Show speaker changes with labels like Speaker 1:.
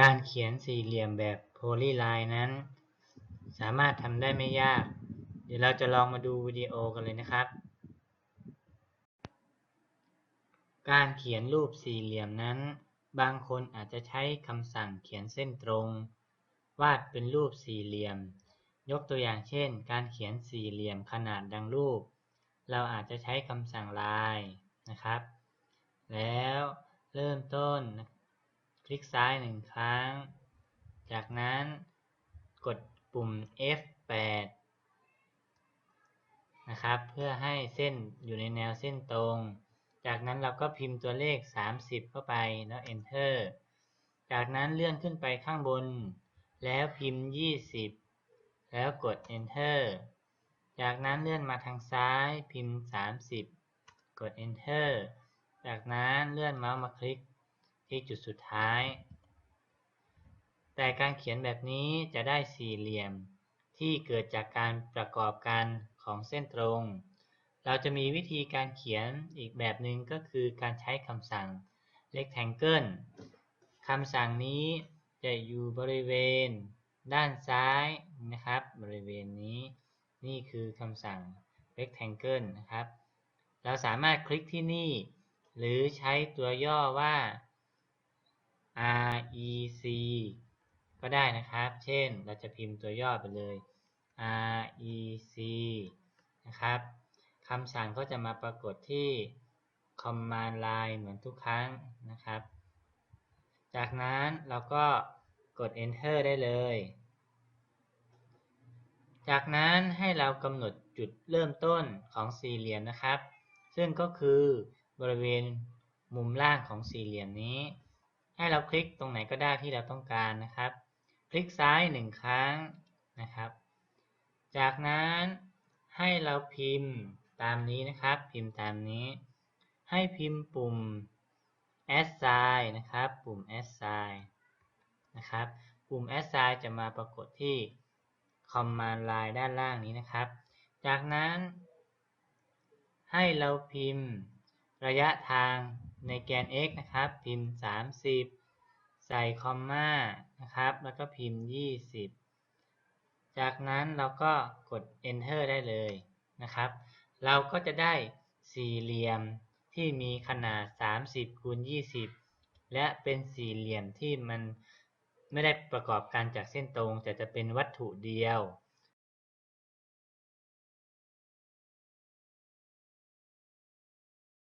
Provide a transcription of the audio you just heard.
Speaker 1: การเขียนสี่เหลี่ยมแบบโพลีไลน์นั้น สามารถทำได้ไม่ยาก เดี๋ยวเราจะลองมาดูวิดีโอกันเลยนะครับ การเขียนรูปสี่เหลี่ยมนั้น บางคนอาจจะใช้คำสั่งเขียนเส้นตรง วาดเป็นรูปสี่เหลี่ยม ยกตัวอย่างเช่น การเขียนสี่เหลี่ยมขนาดดังรูป เราอาจจะใช้คำสั่งลายนะครับ แล้วเริ่มต้นค ลิกซ้ายหนึ่งครั้ง จากนั้นกดปุ่ม F8 นะครับ เพื่อให้เส้นอยู่ในแนวเส้นตรง จากนั้นเราก็พิมพ์ตัวเลข 30 เข้าไปแล้ว Enter จากนั้นเลื่อนขึ้นไปข้างบน แล้วพิมพ์ 20 แล้วกด Enter จากนั้นเลื่อนมาทางซ้ายพิมพ์ 30 กด Enter จากนั้นเลื่อนเมาส์มาคลิก ที่จุดสุดท้าย แต่การเขียนแบบนี้จะได้สี่เหลี่ยม ที่เกิดจากการประกอบกันของเส้นตรง เราจะมีวิธีการเขียนอีกแบบหนึ่งก็คือการใช้คำสั่ง rectangle คำสั่งนี้จะอยู่บริเวณ ด้านซ้ายนะครับ บริเวณนี้ นี่คือคำสั่ง rectangle นะครับ เราสามารถคลิกที่นี่ หรือใช้ตัวย่อว่า rec ก็ได้นะครับ เช่นเราจะพิมพ์ตัวย่อไปเลย rec นะครับคำสั่งก็จะมาปรากฏที่ command line เหมือนทุกครั้งนะครับ จากนั้นเราก็กด enter ได้เลย จากนั้นให้เรากำหนดจุดเริ่มต้นของสี่เหลี่ยมนะครับ ซึ่งก็คือบริเวณมุมล่างของสี่เหลี่ยมนี้ ให้เราคลิกตรงไหนก็ได้ที่เราต้องการนะครับ คลิกซ้ายหนึ่งครั้งนะครับ จากนั้นให้เราพิมพ์ตามนี้นะครับ พิมพ์ตามนี้ ให้พิมพ์ปุ่ม assign นะครับ ปุ่ม assign นะครับ ปุ่ม assign จะมาปรากฏที่ command line ด้านล่างนี้นะครับ จากนั้น ให้เราพิมพ์ระยะทาง ในแกน x นะครับ พิมพ์ 30 ใส่คอมมานะครับ แล้วก็พิมพ์ 20 จากนั้นเราก็กด enter ได้เลยนะครับ เราก็จะได้สี่เหลี่ยมที่มีขนาด 30คูณ20 และเป็นสี่เหลี่ยมที่มันไม่ได้ประกอบกันจากเส้นตรงแต่จะเป็นวัตถุเดียว